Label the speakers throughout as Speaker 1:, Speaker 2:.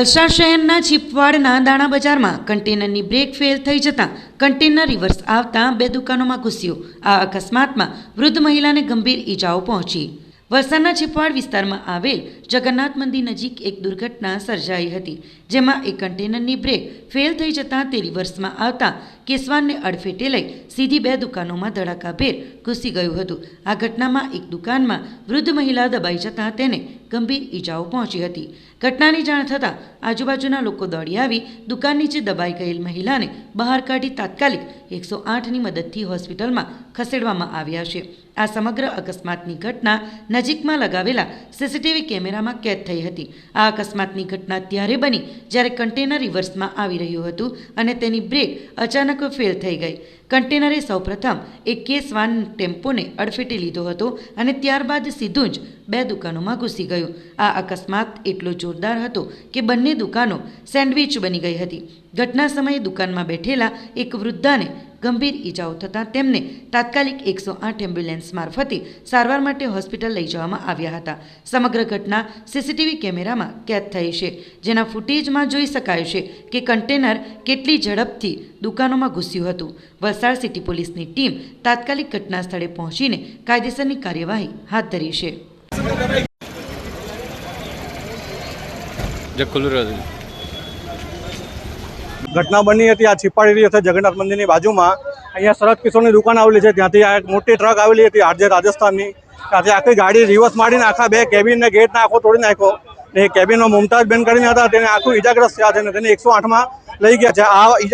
Speaker 1: વલસાડ શહેરના ચીપવાડના દાણા બજારમાં કન્ટેનરની બ્રેક ફેલ થઈ જતાં કન્ટેનર રિવર્સ આવતા બે દુકાનોમાં ઘૂસ્યો. આ અકસ્માતમાં વૃદ્ધ મહિલાને ગંભીર ઈજાઓ પહોંચી. વલસાડના છીપવાડ વિસ્તારમાં આવેલ જગન્નાથ મંદિર નજીક એક દુર્ઘટના સર્જાઈ હતી, જેમાં એક કન્ટેનરની બ્રેક ફેલ થઈ જતાં તે રિવર્સમાં આવતા કેસવાનને અડફેટે લઈ સીધી બે દુકાનોમાં ધડાકાભેર ઘૂસી ગયું હતું. આ ઘટનામાં એક દુકાનમાં વૃદ્ધ મહિલા દબાઈ જતાં તેને ગંભીર ઈજાઓ પહોંચી હતી. ઘટનાની જાણ થતાં આજુબાજુના લોકો દોડી આવી, દુકાન નીચે દબાઈ ગયેલ મહિલાને બહાર કાઢી તાત્કાલિક એકસો આઠની મદદથી હોસ્પિટલમાં ખસેડવામાં આવ્યા છે. આ સમગ્ર અકસ્માતની ઘટના નજીકમાં લગાવેલા સીસીટીવી કેમેરામાં કેદ થઈ હતી. આ અકસ્માતની ઘટના ત્યારે બની જ્યારે કન્ટેનર રિવર્સમાં આવી રહ્યું હતું અને તેની બ્રેક અચાનક ફેલ થઈ ગઈ. કન્ટેનરે સૌપ્રથમ એક કેસ વાન ટેમ્પોને અડફેટી લીધો હતો અને ત્યારબાદ સીધું જ બે દુકાનોમાં ઘૂસી ગયું. આ અકસ્માત એટલો જોરદાર હતો કે બંને દુકાનો સેન્ડવિચ બની ગઈ હતી. ઘટના સમયે દુકાનમાં બેઠેલા એક વૃદ્ધાને ગંભીર ઈજાઓ થતાં તેમને તાત્કાલિક એકસો આઠ એમ્બ્યુલન્સ મારફતે સારવાર માટે હોસ્પિટલ લઈ જવામાં આવ્યા હતા. સમગ્ર ઘટના સીસીટીવી કેમેરામાં કેદ થઈ છે. જેના ફૂટેજમાં જોઈ શકાય છે કે કન્ટેનર કેટલી ઝડપથી દુકાનોમાં ઘૂસ્યું હતું. વલસાડ સિટી પોલીસની ટીમ તાત્કાલિક ઘટના સ્થળે પહોંચીને કાયદેસરની કાર્યવાહી હાથ ધરી છે.
Speaker 2: જે ખુલ્લું રહ્યું
Speaker 3: ઘટના બની હતી. આ છીપાડી હતી જગન્નાથ મંદિરની બાજુમાં. અહીંયા શરદ કિશોરની દુકાન આવેલી છે. ત્યાંથી આ એક મોટી ટ્રક આવેલી હતી આરજે રાજસ્થાનની. ત્યાંથી આખી ગાડી રિવર્સ મારીને આખા બે કેબિનને ગેટને આખો તોડી નાખ્યો. ને એ કેબિનમાં મુમતાજ બેન કરીને હતા. તેને આખું ઇજાગ્રસ્ત થયા છે ને તેને એકસો આઠમાં લઈ ગયા છે.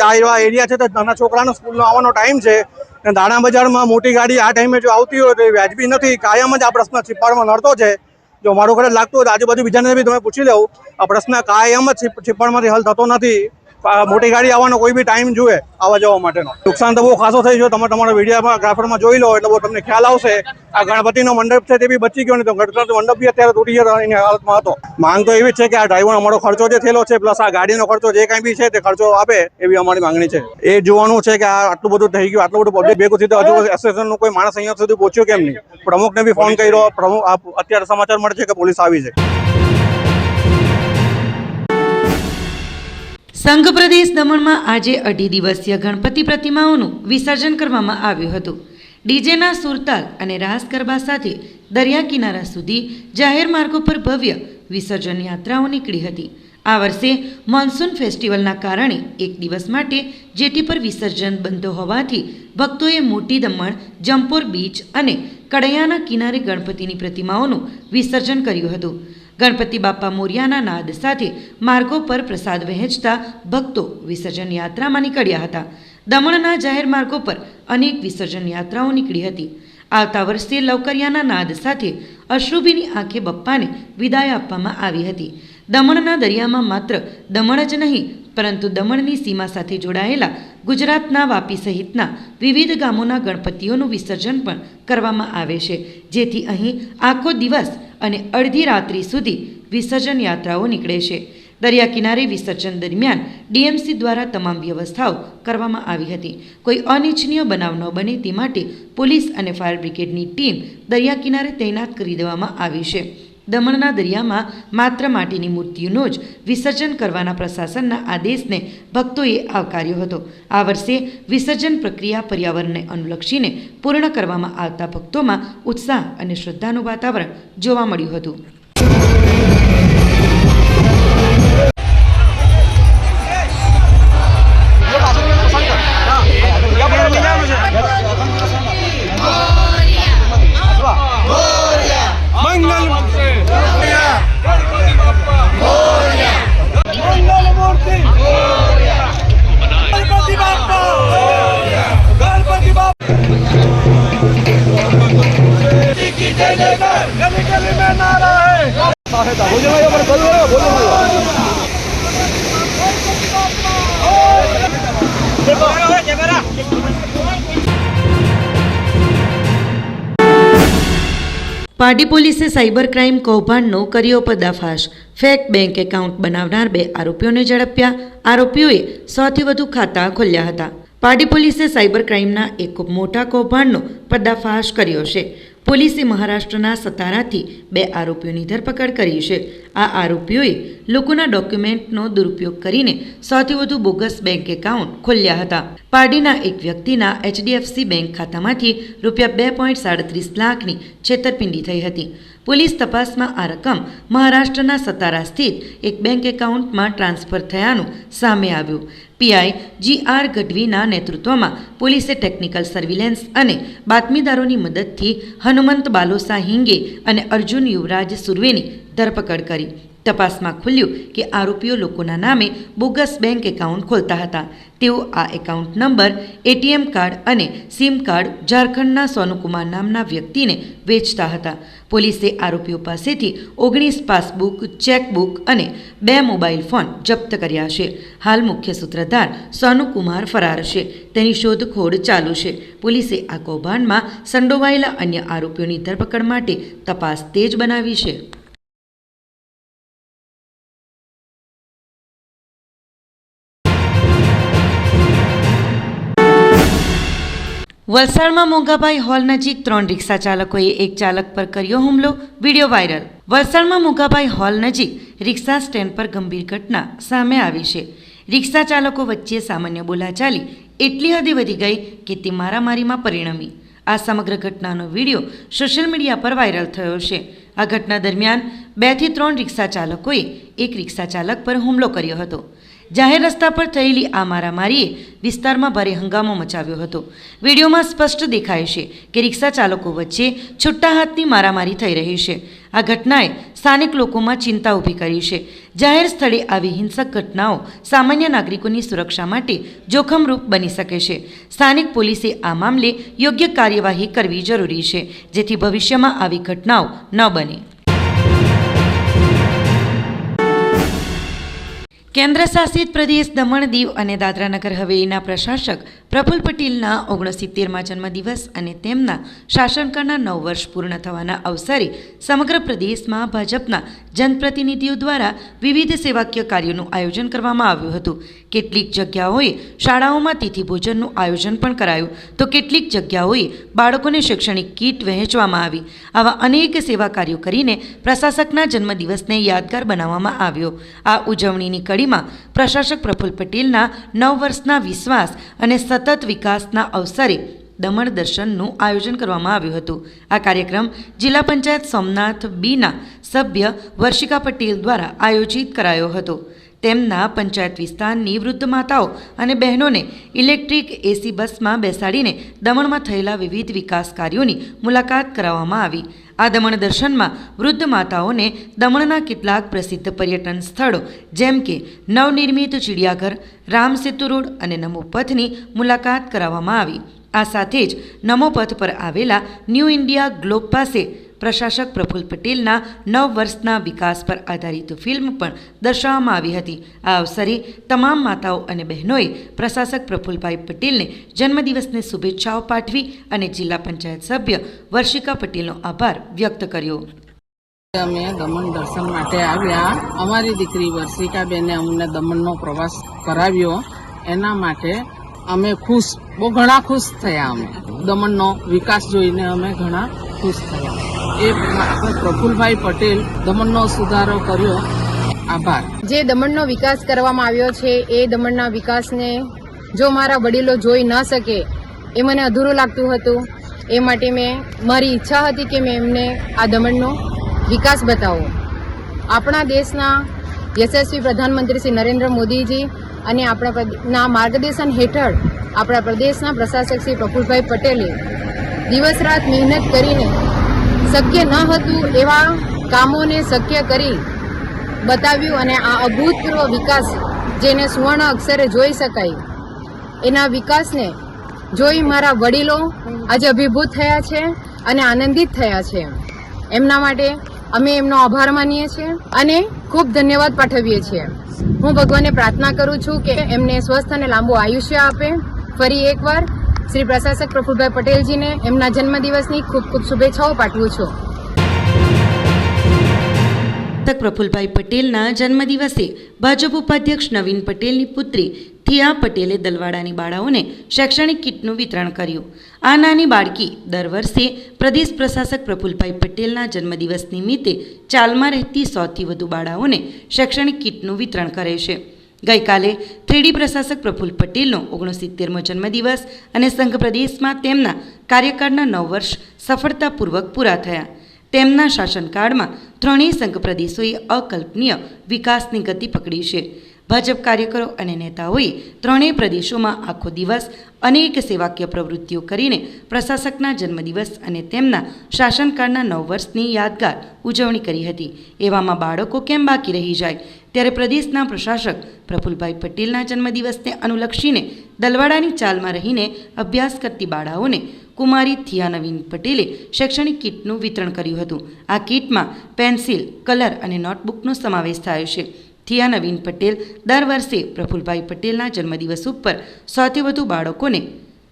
Speaker 3: આ એવા એરિયા છે તો નાના છોકરાનો સ્કૂલનો આવવાનો ટાઈમ છે. ને દાણા બજારમાં મોટી ગાડી આ ટાઈમે જો આવતી હોય તો એ વ્યાજબી નથી. કાયમ જ આ પ્રશ્ન છીપાડમાં નડતો છે. જો મારું ઘરે લાગતું હોય તો આજુબાજુ બીજાને બી તમે પૂછી લેવું. આ પ્રશ્ન કાયમ જ છીપાડમાંથી હલ થતો નથી. મોટી ગાડી આવવાનો કોઈ બી ટાઈમ જુએ આવવા જવા માટેનો. નુકસાન તો બહુ ખાસો થઈ ગયો તમે તમારા વિડીયામાં ગ્રાફરમાં જોઈ લો, એટલે બહુ તમને ખ્યાલ આવશે. આ ગણપતિનો મંડપ છે તે બી બચી ગયો નહીં તો ગણપતિ મંડપ બી અત્યારે તૂટી ગયો એની હાલતમાં હતો. માંગ તો એવી છે કે આ ડ્રાઈવરનો અમારો ખર્ચો જે થયેલો છે પ્લસ આ ગાડીનો ખર્ચો જે કાંઈ બી છે તે ખર્ચો આપે એવી અમારી માંગણી છે. એ જોવાનું છે કે આ આટલું બધું થઈ ગયું, આટલું બધું પબ્લિક ભેગું થયું હજુ એસોસિએશનનો કોઈ માણસ અહીંયા સુધી પહોંચ્યો કેમ નહીં? પ્રમુખને બી ફોન કર્યો. પ્રમુખ અત્યારે સમાચાર મળે છે કે પોલીસ આવી છે.
Speaker 1: સંઘ પ્રદેશ દમણમાં આજે અઢી દિવસીય ગણપતિ પ્રતિમાઓનું વિસર્જન કરવામાં આવ્યું હતું. ડીજેના સુરતાલ અને રાસ ગરબા સાથે દરિયા કિનારા સુધી જાહેર માર્ગો પર ભવ્ય વિસર્જન યાત્રાઓ નીકળી હતી. આ વર્ષે મોન્સૂન ફેસ્ટિવલના કારણે એક દિવસ માટે જેટી પર વિસર્જન બંધ હોવાથી ભક્તોએ મોટી દમણ જમ્પોર બીચ અને કડૈયાના કિનારે ગણપતિની પ્રતિમાઓનું વિસર્જન કર્યું હતું. ગણપતિ બાપા મોરિયાના નાદ સાથે માર્ગો પર પ્રસાદ વહેંચતા ભક્તો વિસર્જન યાત્રામાં નીકળ્યા હતા. દમણના જાહેર માર્ગો પર અનેક વિસર્જન યાત્રાઓ નીકળી હતી. આવતા વર્ષે લવકરિયાના નાદ સાથે અશ્રુભીની આંખે બપ્પાને વિદાય આપવામાં આવી હતી. દમણના દરિયામાં માત્ર દમણ જ નહીં, પરંતુ દમણની સીમા સાથે જોડાયેલા ગુજરાતના વાપી સહિતના વિવિધ ગામોના ગણપતિઓનું વિસર્જન પણ કરવામાં આવે છે. જેથી અહીં આખો દિવસ અને અડધી રાત્રિ સુધી વિસર્જન યાત્રાઓ નીકળે છે. દરિયા કિનારે વિસર્જન દરમિયાન ડીએમસી દ્વારા તમામ વ્યવસ્થાઓ કરવામાં આવી હતી. કોઈ અનિચ્છનીય બનાવ ન બને તે માટે પોલીસ અને ફાયર બ્રિગેડની ટીમ દરિયા કિનારે તૈનાત કરી દેવામાં આવી છે. દમણના દરિયામાં માત્ર માટીની મૂર્તિઓનો જ વિસર્જન કરવાના પ્રશાસનના આદેશને ભક્તોએ આવકાર્યો હતો. આ વર્ષે વિસર્જન પ્રક્રિયા પર્યાવરણને અનુલક્ષીને પૂર્ણ કરવામાં આવતા ભક્તોમાં ઉત્સાહ અને શ્રદ્ધાનું વાતાવરણ જોવા મળ્યું હતું. પારડી પોલીસે સાયબર ક્રાઇમ કૌભાંડનો કર્યો પર્દાફાશ ફેક બેંક એકાઉન્ટ બનાવનાર બે આરોપીઓને ઝડપ્યા. આરોપીઓએ સૌથી વધુ ખાતા ખોલ્યા હતા. પાટી પોલીસે સાયબર ક્રાઇમના એક મોટા કૌભાંડનો પર્દાફાશ કર્યો છે. પોલીસે મહારાષ્ટ્રના સતારાથી બે આરોપીઓની ધરપકડ કરી છે. આ આરોપીઓએ લોકોના ડોક્યુમેન્ટનો દુરુપયોગ કરીને સૌથી વધુ બોગસ બેંક એકાઉન્ટ ખોલ્યા હતા. પાર્ટીના એક વ્યક્તિના એચડીએફસી બેંક ખાતામાંથી રૂપિયા બે પોઈન્ટ સાડત્રીસ લાખની છેતરપિંડી થઈ હતી. પોલીસ તપાસમાં આ રકમ મહારાષ્ટ્રના સતારા સ્થિત એક બેંક એકાઉન્ટમાં ટ્રાન્સફર થયાનું સામે આવ્યું. પીઆઈ જી આર ગઢવીના નેતૃત્વમાં પોલીસે ટેકનિકલ સર્વિલન્સ અને બાતમીદારોની મદદથી હનુમંત બાલોસા હિંગે અને અર્જુન યુવરાજ સુર્વેની ધરપકડ કરી. તપાસમાં ખુલ્યું કે આરોપીઓ લોકોના નામે બોગસ બેંક એકાઉન્ટ ખોલતા હતા. તેઓ આ એકાઉન્ટ નંબર, એટીએમ કાર્ડ અને સિમ કાર્ડ ઝારખંડના સોનુકુમાર નામના વ્યક્તિને વેચતા હતા. પોલીસે આરોપીઓ પાસેથી ઓગણીસ પાસબુક, ચેકબુક અને બે મોબાઈલ ફોન જપ્ત કર્યા છે. હાલ મુખ્ય સૂત્રધાર સોનુકુમાર ફરાર છે તેની શોધખોળ ચાલુ છે. પોલીસે આ કૌભાંડમાં સંડોવાયેલા અન્ય આરોપીઓની ધરપકડ માટે તપાસ તેજ બનાવી છે. વલસાડમાં મોગાભાઈ હોલ નજીક ત્રણ રિક્ષા ચાલકોએ એક ચાલક પર કર્યો હુમલો. Video viral. વલસાડમાં મોગાભાઈ હોલ નજીક રિક્ષા સ્ટેન્ડ પર ગંભીર ઘટના સામે આવી છે. રિક્ષા ચાલકો વચ્ચે સામાન્ય બોલાચાલી એટલી હદે વધી ગઈ કે તે મારામારીમાં પરિણમી. આ સમગ્ર ઘટનાનો વીડિયો સોશિયલ મીડિયા પર વાયરલ થયો છે. આ ઘટના દરમિયાન બેથી ત્રણ રિક્ષા ચાલકોએ એક રિક્ષા ચાલક પર હુમલો કર્યો હતો. જાહેર રસ્તા પર થયેલી આ મારામારીએ વિસ્તારમાં ભારે હંગામો મચાવ્યો હતો. વિડીયોમાં સ્પષ્ટ દેખાય છે કે રિક્ષા ચાલકો વચ્ચે છુટ્ટા હાથની મારામારી થઈ રહી છે. આ ઘટનાએ સ્થાનિક લોકોમાં ચિંતા ઊભી કરી છે. જાહેર સ્થળે આવી હિંસક ઘટનાઓ સામાન્ય નાગરિકોની સુરક્ષા માટે જોખમરૂપ બની શકે છે. સ્થાનિક પોલીસે આ મામલે યોગ્ય કાર્યવાહી કરવી જરૂરી છે, જેથી ભવિષ્યમાં આવી ઘટનાઓ ન બને. કેન્દ્ર શાસિત પ્રદેશ દમણ દીવ અને દાદરાનગર હવેલીના પ્રશાસક પ્રફુલ પટેલના ઓગણસિત્તેરમાં જન્મદિવસ અને તેમના શાસનકાળના નવ વર્ષ પૂર્ણ થવાના અવસરે સમગ્ર પ્રદેશમાં ભાજપના જનપ્રતિનિધિઓ દ્વારા વિવિધ સેવાકીય કાર્યોનું આયોજન કરવામાં આવ્યું હતું. કેટલીક જગ્યાઓએ શાળાઓમાં તિથિ ભોજનનું આયોજન પણ કરાયું. તો કેટલીક જગ્યાઓએ બાળકોને શૈક્ષણિક કીટ વહેંચવામાં આવી. આવા અનેક સેવા કાર્યો કરીને પ્રશાસકના જન્મદિવસને યાદગાર બનાવવામાં આવ્યો. આ ઉજવણીની કડીમાં પ્રશાસક પ્રફુલ્લ પટેલના નવ વર્ષના વિશ્વાસ અને સતત વિકાસના અવસરે દમણ દર્શનનું આયોજન કરવામાં આવ્યું હતું. આ કાર્યક્રમ જિલ્લા પંચાયત સોમનાથ બીના સભ્ય વર્ષિકા પટેલ દ્વારા આયોજિત કરાયો હતો. તેમના પંચાયત વિસ્તારની વૃદ્ધ માતાઓ અને બહેનોને ઇલેક્ટ્રિક એસી બસમાં બેસાડીને દમણમાં થયેલા વિવિધ વિકાસ કાર્યોની મુલાકાત કરાવવામાં આવી. આ દમણ દર્શનમાં વૃદ્ધ માતાઓને દમણના કેટલાક પ્રસિદ્ધ પર્યટન સ્થળો જેમ કે નવનિર્મિત ચિડિયાઘર, રામ સેતુ રોડ અને નમો પથની મુલાકાત કરાવવામાં આવી. આ સાથે જ નમો પથ પર આવેલા ન્યૂ ઇન્ડિયા ગ્લોબ પાસે પ્રશાસક પ્રફુલ્લ પટેલના નવ વર્ષના વિકાસ પર આધારિત ફિલ્મ પણ દર્શાવવામાં આવી હતી. આ અવસરે તમામ માતાઓ અને બહેનોએ પ્રશાસક પ્રફુલ્લભાઈ પટેલને જન્મદિવસની શુભેચ્છાઓ પાઠવી અને જિલ્લા પંચાયત સભ્ય વર્ષિકા પટેલનો આભાર વ્યક્ત કર્યો.
Speaker 2: અમે દમણ દર્શન માટે આવ્યા. અમારી દીકરી વર્ષિકાબેને અમને દમણનો પ્રવાસ કરાવ્યો. એના માટે અમે ખુશ, બહુ ઘણા ખુશ થયા અમે. દમણનો વિકાસ જોઈને અમે ઘણા ખુશ થયા. એ પ્રફુલભાઈ પટેલ દમણનો સુધારો કર્યો. આભાર.
Speaker 4: જે દમણનો વિકાસ કરવામાં આવ્યો છે, એ દમણના વિકાસને જો મારા વડીલો જોઈ ન શકે, એ મને અધૂરું લાગતું હતું. એ માટે મેં, મારી ઈચ્છા હતી કે મેં એમને આ દમણનો વિકાસ બતાવો. આપણા દેશના યશસ્વી પ્રધાનમંત્રી શ્રી નરેન્દ્ર મોદીજી અને આપણા માર્ગદર્શન હેઠળ આપણા પ્રદેશના પ્રશાસક શ્રી પ્રફુલભાઈ પટેલે દિવસ રાત મહેનત કરીને શક્ય ન હતું એવા કામોને શક્ય કરી બતાવ્યું અને આ અભૂતપૂર્વ વિકાસ જેને સુવર્ણ અક્ષરે જોઈ શકાય, એના વિકાસને જોઈ મારા વડીલો આજે અભિભૂત થયા છે અને આનંદિત થયા છે. એમના માટે અમે એમનો આભાર માનીએ છીએ અને ખૂબ ધન્યવાદ પાઠવીએ છીએ. હું ભગવાનને પ્રાર્થના કરું છું કે એમને સ્વસ્થ અને લાંબુ આયુષ્ય આપે. ફરી એકવાર શ્રી પ્રશાસક પ્રફુલભાઈ પટેલજીને એમના જન્મદિવસની ખૂબ ખૂબ શુભેચ્છાઓ પાઠવું છું.
Speaker 1: મસ્તક પ્રફુલભાઈ પટેલના જન્મદિવસે ભાજપ ઉપાધ્યક્ષ નવીન પટેલની પુત્રી થિયા પટેલે દલવાડાની બાળાઓને શૈક્ષણિક કીટનું વિતરણ કર્યું. આ નાની બાળકી દર વર્ષે પ્રદેશ પ્રશાસક પ્રફુલભાઈ પટેલના જન્મદિવસ નિમિત્તે ચાલમાં રહેતી સૌથી વધુ બાળાઓને શૈક્ષણિક કીટનું વિતરણ કરે છે. ગઈકાલે થ્રીડી પ્રશાસક પ્રફુલ પટેલનો ઓગણસિત્તેરમો જન્મદિવસ અને સંઘ પ્રદેશમાં તેમના કાર્યકાળના નવ વર્ષ સફળતાપૂર્વક પૂરા થયા. તેમના શાસનકાળમાં ત્રણેય સંઘ પ્રદેશોએ અકલ્પનીય વિકાસની ગતિ પકડી છે. ભાજપ કાર્યકરો અને નેતાઓએ ત્રણેય પ્રદેશોમાં આખો દિવસ અનેક સેવાકીય પ્રવૃત્તિઓ કરીને પ્રશાસકના જન્મદિવસ અને તેમના શાસનકાળના નવ વર્ષની યાદગાર ઉજવણી કરી હતી. એવામાં બાળકો કેમ બાકી રહી જાય? ત્યારે પ્રદેશના પ્રશાસક પ્રફુલભાઈ પટેલના જન્મદિવસને અનુલક્ષીને દલવાડાની ચાલમાં રહીને અભ્યાસ કરતી બાળાઓને કુમારી થિયા નવીન પટેલે શૈક્ષણિક કીટનું વિતરણ કર્યું હતું. આ કીટમાં પેન્સિલ, કલર અને નોટબુકનો સમાવેશ થાય છે. થિયા નવીન પટેલ દર વર્ષે પ્રફુલભાઈ પટેલના જન્મદિવસ ઉપર સૌથી વધુ બાળકોને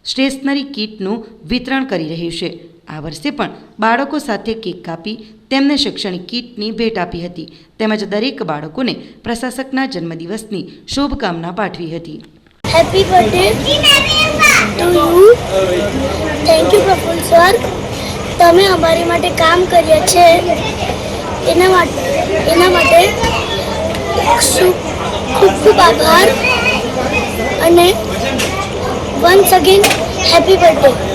Speaker 1: સ્ટેશનરી કીટનું વિતરણ કરી રહ્યું છે. આ વર્ષે પણ બાળકો સાથે કેક કાપી તેમને શૈક્ષણિક કીટની ભેટ આપી હતી. તેમજ દરેક બાળકોને પ્રશાસકના જન્મદિવસની શુભકામના પાઠવી હતી.
Speaker 5: Happy birthday to you thank you Praful sir તમે અમારી માટે કામ કર્યા છે. એના માટે એના માટે ખૂબ ખૂબ આભાર. અને વન્સ અગેન હેપી બર્થડે